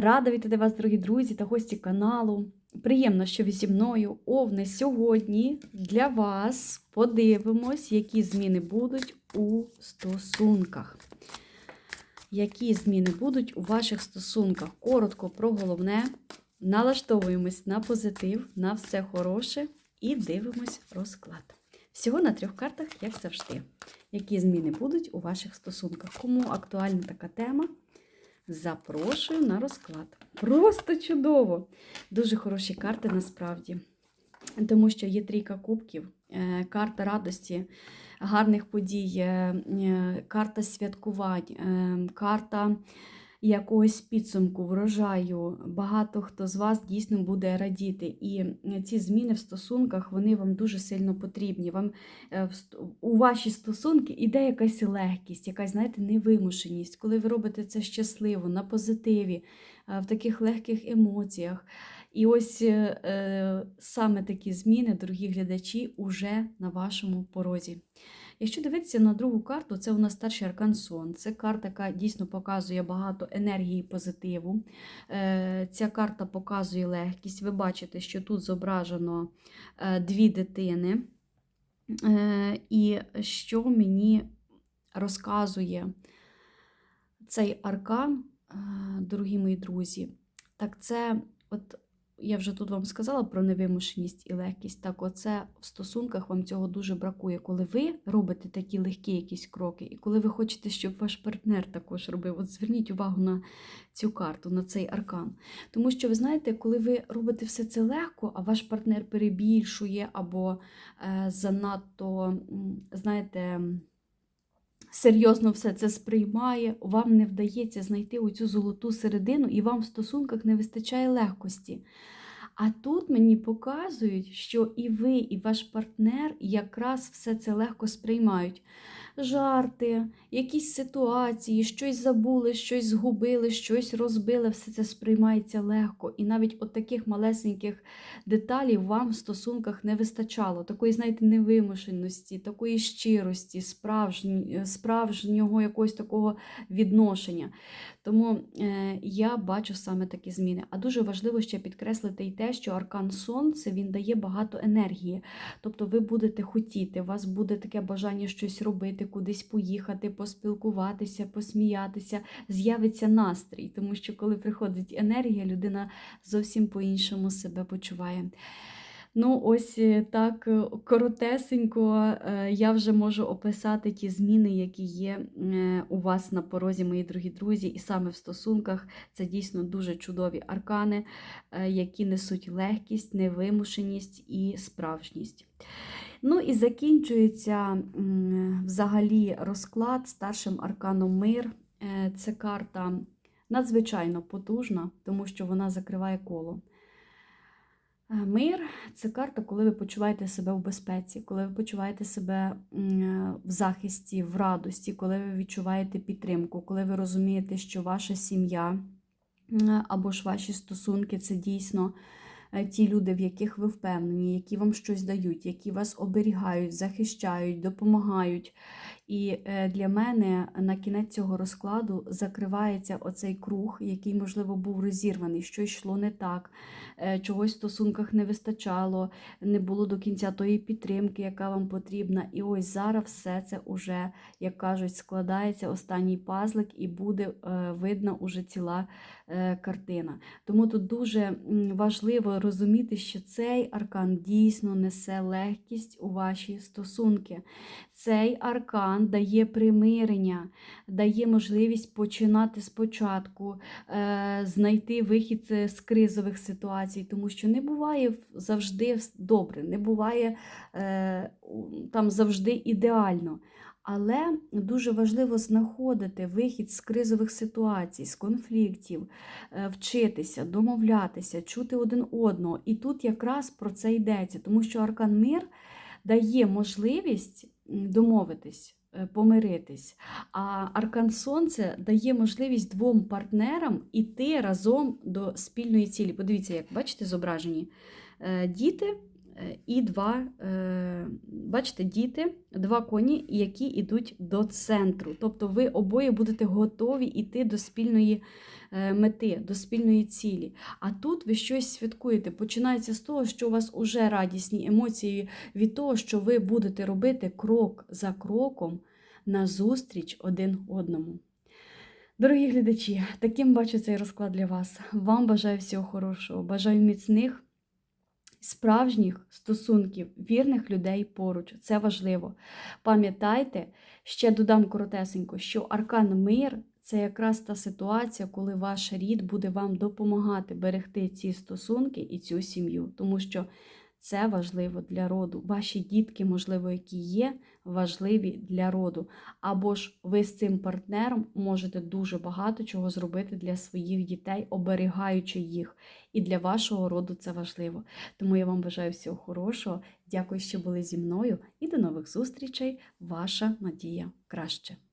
Рада вітати вас, дорогі друзі та гості каналу. Приємно, що ви зі мною. Овни сьогодні для вас подивимось, які зміни будуть у стосунках. Які зміни будуть у ваших стосунках? Коротко про головне. Налаштовуємось на позитив, на все хороше і дивимось розклад. Всього на трьох картах, як завжди. Які зміни будуть у ваших стосунках? Кому актуальна така тема? Запрошую на розклад. Просто чудово! Дуже хороші карти насправді. Тому що є трійка кубків, е, карта радості, гарних подій, е, е, карта святкувань, карта якогось підсумку, врожаю. Багато хто з вас дійсно буде радіти. І ці зміни в стосунках вони вам дуже сильно потрібні. Вам е, у ваші стосунки іде якась легкість, якась, знаєте, невимушеність, коли ви робите це щасливо, на позитиві, е, в таких легких емоціях. І ось е, е, саме такі зміни, дорогі глядачі, уже на вашому порозі. Якщо дивитися на другу карту, це у нас старший аркан сон. Це карта, яка дійсно показує багато енергії позитиву. Е, Ця карта показує легкість. Ви бачите, що тут зображено е, дві дитини. Е, І що мені розказує цей аркан, дорогі мої друзі, так це, от я вже тут вам сказала про невимушеність і легкість. Так, оце в стосунках вам цього дуже бракує, коли ви робите такі легкі якісь кроки, і коли ви хочете, щоб ваш партнер також робив. От зверніть увагу на цю карту, на цей аркан. Тому що ви знаєте, коли ви робите все це легко, а ваш партнер перебільшує або е, занадто, знаєте, серйозно все це сприймає, вам не вдається знайти оцю золоту середину, і вам в стосунках не вистачає легкості. А тут мені показують, що і ви, і ваш партнер якраз все це легко сприймають. Жарти, якісь ситуації, щось забули, щось згубили, щось розбили, все це сприймається легко. І навіть от таких малесеньких деталей вам в стосунках не вистачало. Такої, знаєте, невимушеності, такої щирості, справжні, справжнього якогось такого відношення. Тому е, я бачу саме такі зміни. А дуже важливо ще підкреслити і те, що аркан сонце він дає багато енергії. Тобто ви будете хотіти, у вас буде таке бажання щось робити, кудись поїхати, поспілкуватися, посміятися, з'явиться настрій, тому що коли приходить енергія, людина зовсім по-іншому себе почуває. Ну, ось е, так е, коротесенько е, я вже можу описати ті зміни, які є у вас на порозі, мої дорогі друзі, і саме в стосунках це дійсно дуже чудові аркани, які несуть легкість, невимушеність і справжність. Ну і закінчується взагалі розклад старшим арканом мир. Це карта надзвичайно потужна, тому що вона закриває коло. Е, Мир це карта, коли ви почуваєте себе в безпеці, коли ви почуваєте себе в захисті, в радості, коли ви відчуваєте підтримку, коли ви розумієте, що ваша сім'я або ж ваші стосунки це дійсно е, ті люди, в яких ви впевнені, які вам щось дають, які вас оберігають, захищають, допомагають. І е, для мене на кінець цього розкладу закривається оцей круг, який, можливо, був розірваний, щось йшло не так, е, чогось в стосунках не вистачало, не було до кінця тої підтримки, яка вам потрібна. І ось зараз все це уже, як кажуть, складається останній пазлик, і буде е, видна уже ціла картина. Тому тут дуже важливо розуміти, що цей аркан дійсно несе легкість у ваші стосунки. Цей аркан дає примирення, дає можливість починати спочатку, е, знайти вихід е, з кризових ситуацій, тому що не буває завжди добре, не буває е, там завжди ідеально. Але дуже важливо знаходити вихід з кризових ситуацій, з конфліктів, вчитися, домовлятися, чути один одного. І тут якраз про це йдеться, тому що аркан мир дає можливість домовитись, помиритись. А аркан сонце дає можливість двом партнерам іти разом до спільної цілі. Подивіться, як бачите, зображені Е, діти Е, І два, е, бачите, діти, два коні, які йдуть до центру. Тобто ви обоє будете готові йти до спільної е, мети, до спільної цілі. А тут ви щось святкуєте. Починається з того, що у вас уже радісні емоції від того, що ви будете робити крок за кроком назустріч один одному. Дорогі глядачі, таким бачу цей розклад для вас. Вам бажаю всього хорошого, бажаю міцних, справжніх стосунків, вірних людей поруч. Це важливо. Пам'ятайте, ще додам коротесенько, що аркан мир це якраз та ситуація, коли ваш рід буде вам допомагати берегти ці стосунки і цю сім'ю, тому що це важливо для роду. Ваші дітки, можливо, які є, важливі для роду. Або ж ви з цим партнером можете дуже багато чого зробити для своїх дітей, оберігаючи їх. І для вашого роду це важливо. Тому я вам бажаю всього хорошого. Дякую, що були зі мною, і до нових зустрічей. Ваша Надія Краще.